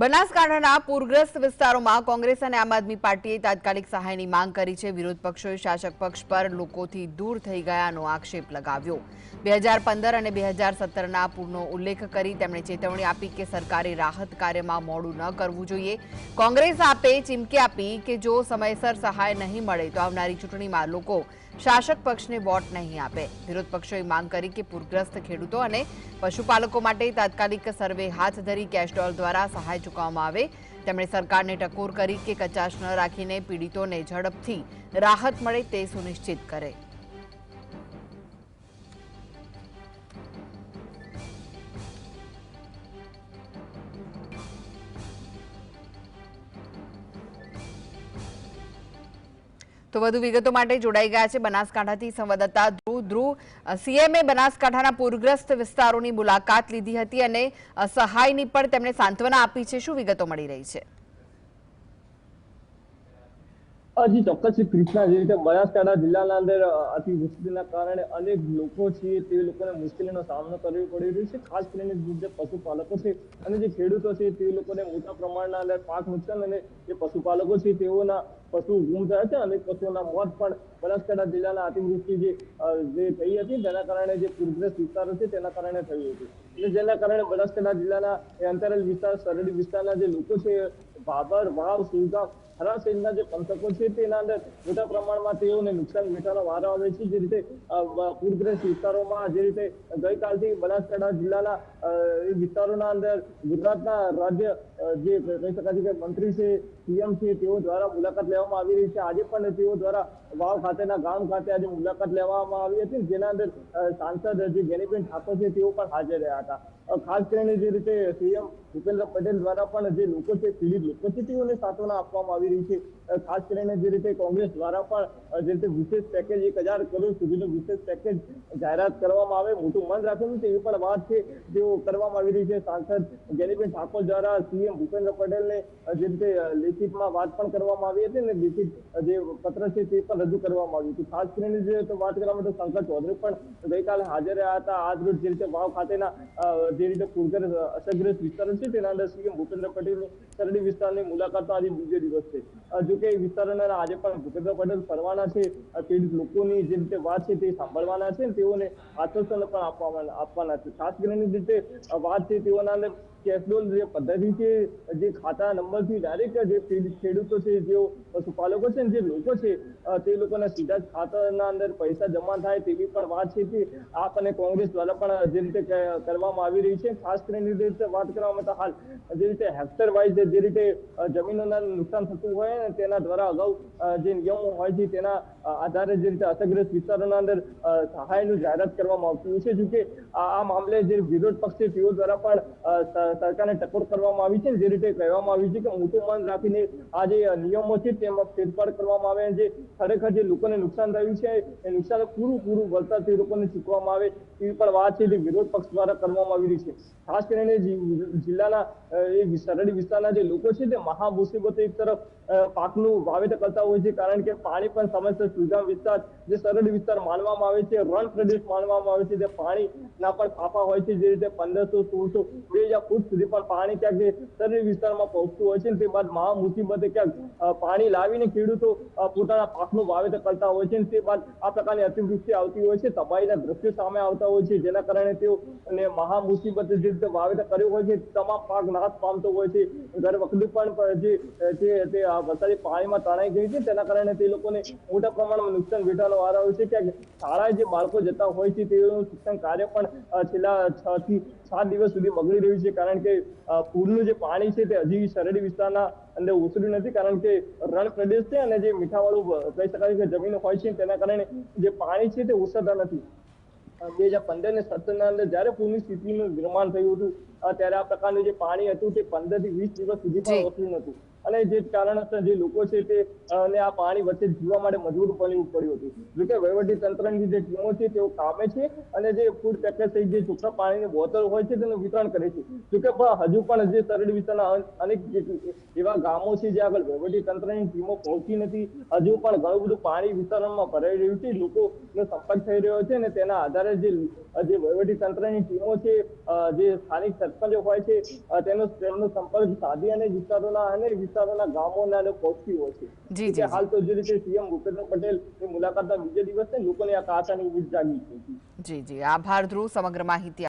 બનાસકાંઠાના પૂરગ્રસ્ત વિસ્તારોમાં કોંગ્રેસ અને આમ આદમી પાર્ટીએ તાત્કાલિક સહાયની માંગ કરી છે. વિરોધ પક્ષોએ શાસક પક્ષ પર લોકોથી દૂર થઈ ગયાનો આક્ષેપ લગાવ્યો. બે હજાર પંદર અને બે હજાર સત્તરના પૂરનો ઉલ્લેખ કરી તેમણે ચેતવણી આપી કે સરકારે રાહત કાર્યમાં મોડું ન કરવું જોઈએ. કોંગ્રેસ આપે ચીમકી આપી કે જો સમયસર સહાય નહીં મળે તો આવનારી ચૂંટણીમાં લોકો શાસક પક્ષને વોટ નહીં આપે. વિરોધ પક્ષોએ માંગ કરી કે પૂરગ્રસ્ત ખેડૂતો અને પશુપાલકો માટે તાત્કાલિક સર્વે હાથ ધરી કેશડોલ દ્વારા સહાય ચૂકવવામાં આવે. તેમણે સરકારને ટકોર કરી કે કચાશ ન રાખીને પીડિતોને ઝડપથી રાહત મળે તે સુનિશ્ચિત કરે. તો વધુ વિગતો માટે જોડાઈ ગયા છે બનાસકાંઠાથી સંવાદદાતા ધ્રુવ. ધ્રુવ સીએમએ બનાસકાંઠાના પૂરગ્રસ્ત વિસ્તારોની મુલાકાત લીધી હતી અને સહાયની પણ તેમણે સાંત્વના આપી છે. શું વિગતો મળી રહી છે? હજી ચોક્કસ કૃષ્ણા, જે રીતે બનાસકાંઠા જિલ્લાના અંદર અતિવૃષ્ટિના કારણે અનેક લોકો છે તે લોકોને મુશ્કેલીનો સામનો કરવો પડી રહ્યો છે. ખાસ કરીને જે પશુપાલકો છે અને જે ખેડૂતો છે તે લોકોને મોટા પ્રમાણના અંદર પાક નુકસાન અને જે પશુપાલકો છે તેઓના પશુ ગુમ થયા છે અને પશુઓના મોત પણ બનાસકાંઠા જિલ્લાના અતિવૃષ્ટિ જે જે થઈ હતી તેના કારણે જે પૂરગ્રસ્ત વિસ્તારો છે તેના કારણે થયું હતું. એટલે જેના કારણે બનાસકાંઠા જિલ્લાના અંતરાલ વિસ્તાર, સરહદી વિસ્તારના જે લોકો છે બાબર વાવ, સુરગામ ખરા સહિતના જે પંથકો છે તેના અંદર મોટા પ્રમાણમાં તેઓને નુકસાન વેઠવાનો વારો આવે છે. જે રીતે પૂરગ્રસ્ત વિસ્તારોમાં જે રીતે ગઈકાલથી બનાસકાંઠા જિલ્લાના વિસ્તારોના અંદર ગુજરાતના રાજ્ય જે કહી શકાય કે મંત્રી છે સીએમ છે, તેઓ દ્વારા મુલાકાત લેવામાં આવી રહી છે. આજે પણ તેઓ દ્વારા વાવ ખાતેના ગામ ખાતે આજે મુલાકાત લેવામાં આવી હતી. જેના અંદર સાંસદ જે ગેનીબેન ઠાકોર છે તેઓ પણ હાજર રહ્યા હતા. ખાસ કરીને જે રીતે સીએમ ભૂપેન્દ્ર પટેલ દ્વારા પણ જે લોકો છે, પીડિત લોકો છે, તેઓને સાંત્વના આપવામાં આવી રહી છે. ખાસ કરીને જે રીતે કોંગ્રેસ દ્વારા પણ જે રીતે વિશેષ પેકેજ એક હજાર કરોડ સુધીનું વિશેષ પેકેજ જાહેરાત કરવામાં આવે, મોટું મન રાખેલું એવી પણ વાત છે તેઓ કરવામાં આવી રહી છે. સાંસદ ગેનીબેન ઠાકોર દ્વારા સીએમ ભૂપેન્દ્ર પટેલને જે રીતે લેખિતમાં વાત પણ કરવામાં આવી હતી ને લેખિત જે પત્ર છે તે પણ રજૂ કરવામાં આવ્યું હતું. ખાસ કરીને જે વાત કરવામાં તો શંકર ચૌધરી પણ ગઈકાલે હાજર રહ્યા હતા. આજ રોજ જે રીતે વાવ ખાતેના જે રીતે પૂરગ્રસ્ત અસરગ્રસ્ત વિસ્તારો છે, તેના અંદર સીએમ ભૂપેન્દ્ર પટેલની સરહદી વિસ્તારની મુલાકાત આજે બીજો દિવસ છે. અ, જો કે વિસ્તારના આજે પણ ભૂપેન્દ્ર પટેલ ફરવાના છે પીડિત લોકોની જે રીતે વાત છે તે સાંભળવાના છે તેઓને આશ્વાસન પણ આપવાના છે. ખાસ કરીને રીતે વાત છે તેઓના કેશડોલ જે પદ્ધતિ છે જે ખાતા નંબરથી ડાયરેક્ટ જે ખેડૂતો છે જેઓ પશુપાલકો છે જે લોકો છે તે લોકોના સીધા જ ખાતાના અંદર પૈસા જમા થાય તેવી પણ વાત છે કે આપ અને કોંગ્રેસ દ્વારા પણ જે રીતે કરવામાં આવી રહી છે. ખાસ કરીને રીતે વાત કરવામાં તો હાલ જે રીતે હેક્ટર વાઇઝ જે રીતે જમીનોના નુકસાન થતું હોય ને તેના દ્વારા અગાઉ જે નિયમો હોય છે, તેના આધારે જે રીતે અસરગ્રસ્ત વિસ્તારોના અંદર સહાયનું જાહેરાત કરવામાં આવતું છે. જો કે આ મામલે જે વિરોધ પક્ષ તેઓ દ્વારા પણ સરકારને ટકોર કરવામાં આવી છે. જે રીતે કહેવામાં આવ્યું છે કે મોટું મન રાખીને આ જે નિયમો છે તેમાં ફેરફાર કરવામાં આવે જે ખરેખર જે લોકોને નુકસાન થયું છે, એ નુકસાન પૂરું પૂરું વળતર તે લોકોને ચૂકવામાં આવે, તેવી પણ વાત છે જે વિરોધ પક્ષ દ્વારા કરવામાં આવી રહી છે. ખાસ કરીને જિલ્લાના એ સરહદી વિસ્તારના જે લોકો છે તે મહા મુસીબતો એક તરફ પાકનું વાવેતર કરતા હોય છે, કારણ કે પાણી પણ સમયસર સુગામ વિસ્તાર, જે સરહદી વિસ્તાર માનવામાં આવે છે, રણ પ્રદેશ માનવામાં આવે છે, જે પાણીના પણ ફાફા હોય છે, જે રીતે પંદરસો, સોળસો, બે હજાર ફૂટ સુધી પણ પાણી ક્યાંક સરહદી વિસ્તારમાં પહોંચતું હોય છે તે બાદ મહા મુસીબતે ક્યાંક પાણી લાવીને ખેડૂતો પોતાના પાકનું વાવેતર કરતા હોય છે તે બાદ આ પ્રકારની અતિવૃષ્ટિ આવતી હોય છે, તબાહીના દ્રશ્યો સામે આવતા હોય છે, જેના કારણે તેઓ અને મહા મુસીબતે જે રીતે વાવેતર કર્યું હોય છે તમામ પાક નાશ પામતો હોય છે દર વખતે પણ જે તે વરસાદી પાણીમાં તણાઈ ગઈ છે તેના કારણે તે લોકોને મોટા પ્રમાણમાં નુકસાન વેઠવાનો વાર આવ્યો છે. ક્યાંક શાળાએ જે બાળકો જતા હોય છે તેઓનું શિક્ષણ કાર્ય પણ છેલ્લા છ થી સાત દિવસ સુધી બગડી રહ્યું છે. કારણ કે પૂરનું જે પાણી છે તે હજી સરહદી વિસ્તારના અંદર ઉતર્યું નથી. કારણ કે રણ પ્રદેશ છે અને જે મીઠાવાળું કહી શકાય કે જમીન હોય છે તેના કારણે જે પાણી છે તે ઉતરતા નથી. બે હજાર પંદર ને સત્તર ના અંદર જયારે પૂરની સ્થિતિનું નિર્માણ થયું હતું ત્યારે આ પ્રકારનું જે પાણી હતું તે પંદરથી વીસ દિવસ સુધી પણ ઓછું નતું અને જે કારણસર જે લોકો છે તે અને આ પાણી વચ્ચે જીવવા માટે મજબૂર બનવું પડ્યું હતું. જોકે વહીવટી તંત્રની જે ટીમો છે તેઓ કામે છે અને જે ફૂડ પેકેટ સહિત જે ચોખ્ખા પાણીની બોટલ હોય છે તેનું વિતરણ કરે છે. જોકે હજુ પણ જે સરહદ વિસ્તારના અનેક એવા ગામો છે જે આગળ વહીવટી તંત્રની ટીમો પહોંચી નથી, હજુ પણ ઘણું બધું પાણી વિતરણમાં ભરાઈ રહ્યું છે, લોકોનો સંપર્ક થઈ રહ્યો છે અને તેના આધારે જે જે વહીવટી તંત્રની ટીમો છે જે સ્થાનિક સરપંચો હોય છે તેનો, તેમનો સંપર્ક સાધી અને વિસ્તારોના અને વિસ્તારોના ગામોના લોકો પહોંચતી હોય છે. જી, જી. હાલ તો જે રીતે સીએમ ભૂપેન્દ્ર પટેલની મુલાકાતના બીજા દિવસે લોકોને આ ઊંઘ જાગી છે જી જી. આભાર ધ્રુવ સમગ્ર માહિતી